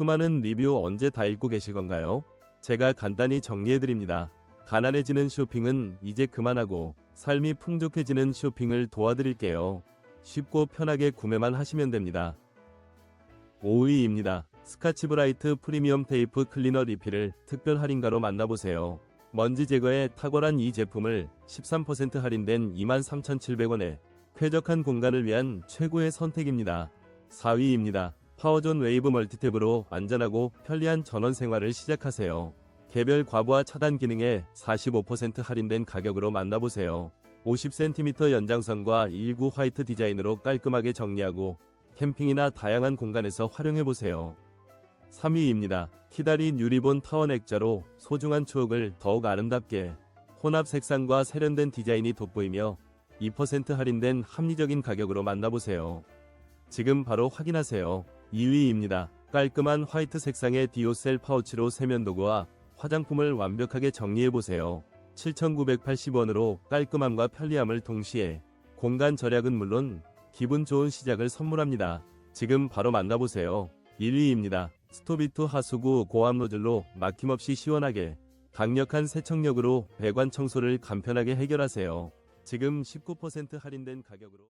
수많은 리뷰 언제 다 읽고 계실 건가요? 제가 간단히 정리해드립니다. 가난해지는 쇼핑은 이제 그만하고 삶이 풍족해지는 쇼핑을 도와드릴게요. 쉽고 편하게 구매만 하시면 됩니다. 5위입니다. 스카치브라이트 프리미엄 테이프 클리너 리필을 특별 할인가로 만나보세요. 먼지 제거에 탁월한 이 제품을 13% 할인된 23,700원에 쾌적한 공간을 위한 최고의 선택입니다. 4위입니다. 파워존 웨이브 멀티탭으로 안전하고 편리한 전원 생활을 시작하세요. 개별 과부하 차단 기능에 45% 할인된 가격으로 만나보세요. 50cm 연장선과 일구 화이트 디자인으로 깔끔하게 정리하고 캠핑이나 다양한 공간에서 활용해보세요. 3위입니다. 키다리 유리본 타원 액자로 소중한 추억을 더욱 아름답게 혼합 색상과 세련된 디자인이 돋보이며 2% 할인된 합리적인 가격으로 만나보세요. 지금 바로 확인하세요. 2위입니다. 깔끔한 화이트 색상의 디오셀 파우치로 세면도구와 화장품을 완벽하게 정리해보세요. 7,980원으로 깔끔함과 편리함을 동시에 공간 절약은 물론 기분 좋은 시작을 선물합니다. 지금 바로 만나보세요. 1위입니다. 스토비투 하수구 고압 노즐로 막힘없이 시원하게 강력한 세척력으로 배관 청소를 간편하게 해결하세요. 지금 19% 할인된 가격으로